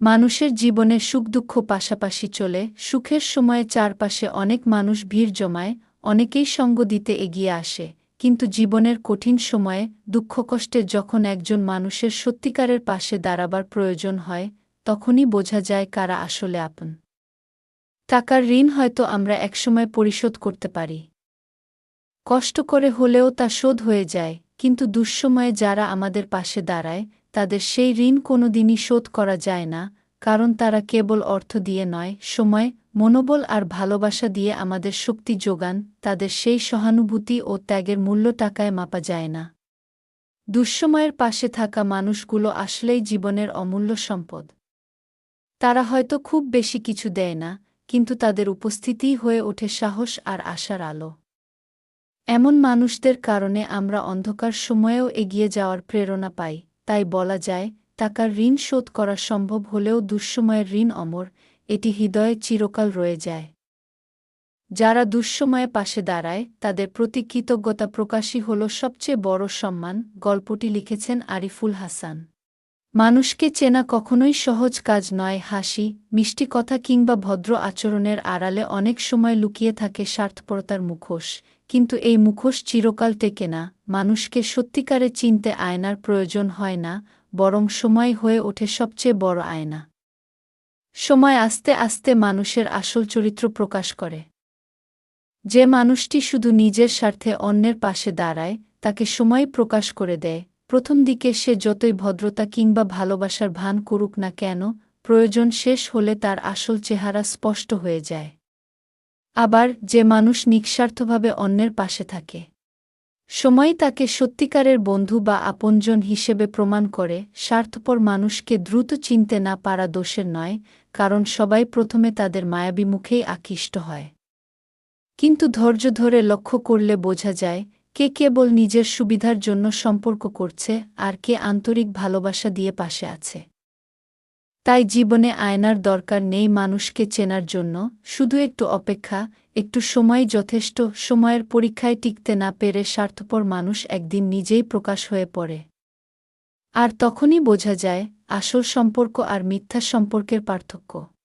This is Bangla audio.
মানুষের জীবনে সুখ দুঃখ পাশাপাশি চলে, সুখের সময়ে চারপাশে অনেক মানুষ ভিড় জমায়, অনেকেই সঙ্গ দিতে এগিয়ে আসে, কিন্তু জীবনের কঠিন সময়ে দুঃখ কষ্টে যখন একজন মানুষের সত্যিকারের পাশে দাঁড়াবার প্রয়োজন হয়, তখনই বোঝা যায় কারা আসলে আপন। টাকার ঋণ হয়তো আমরা একসময় পরিশোধ করতে পারি। কষ্ট করে হলেও তা শোধ হয়ে যায় কিন্তু দুঃসময়ে যারা আমাদের পাশে দাঁড়ায়, তাদের সেই ঋণ কোনোদিনই শোধ করা যায় না, কারণ তারা কেবল অর্থ দিয়ে নয়, সময়, মনোবল আর ভালোবাসা দিয়ে আমাদের শক্তি যোগান, তাদের সেই সহানুভূতি ও ত্যাগের মূল্য টাকায় মাপা যায় না। দুঃসময়ের পাশে থাকা মানুষগুলো আসলেই জীবনের অমূল্য সম্পদ। তারা হয়তো খুব বেশি কিছু দেয় না, কিন্তু তাদের উপস্থিতিই হয়ে ওঠে সাহস আর আশার আলো। এমন মানুষদের কারণে আমরা অন্ধকার সময়েও এগিয়ে যাওয়ার প্রেরণা পাই, তাই বলা যায়, টাকার ঋণ শোধ করা সম্ভব হলেও দুঃসময়ের ঋণ অমর, এটি হৃদয়ে চিরকাল রয়ে যায়। যারা দুঃসময়ে পাশে দাঁড়ায়, তাদের প্রতি কৃতজ্ঞতা প্রকাশই হল সবচেয়ে বড় সম্মান, গল্পটি লিখেছেন আরিফুল হাসান। মানুষকে চেনা কখনোই সহজ কাজ নয়, হাসি, মিষ্টি কথা কিংবা ভদ্র আচরণের আড়ালে অনেক সময় লুকিয়ে থাকে স্বার্থপরতার মুখোশ কিন্তু এই মুখোশ চিরকাল টেকে না। মানুষকে সত্যিকারে চিনতে আয়নার প্রয়োজন হয় না, বরং সময় হয়ে ওঠে সবচেয়ে বড় আয়না। সময় আস্তে আস্তে মানুষের আসল চরিত্র প্রকাশ করে। যে মানুষটি শুধু নিজের স্বার্থে অন্যের পাশে দাঁড়ায়, তাকে সময় প্রকাশ করে দেয়। প্রথম দিকে সে যতই ভদ্রতা কিংবা ভালোবাসার ভান করুক না কেন, প্রয়োজন শেষ হলে তার আসল চেহারা স্পষ্ট হয়ে যায়। আবার যে মানুষ নিঃস্বার্থভাবে অন্যের পাশে থাকে। সময় তাকে সত্যিকারের বন্ধু বা আপনজন হিসেবে প্রমাণ করে, স্বার্থপর মানুষকে দ্রুত চিনতে না পারা দোষের নয়, কারণ সবাই প্রথমে তাদের মায়াবী মুখেই আকৃষ্ট হয়। কিন্তু ধৈর্য ধরে লক্ষ্য করলে বোঝা যায়, কে কেবল নিজের সুবিধার জন্য সম্পর্ক করছে আর কে আন্তরিক ভালোবাসা দিয়ে পাশে আছে। তাই জীবনে আয়নার দরকার নেই মানুষকে চেনার জন্য, শুধু একটু অপেক্ষা, একটু সময় যথেষ্ট, সময়ের পরীক্ষায় টিকতে না পেরে স্বার্থপর মানুষ একদিন নিজেই প্রকাশ হয়ে পড়ে। আর তখনই বোঝা যায়, আসল সম্পর্ক আর মিথ্যা সম্পর্কের পার্থক্য।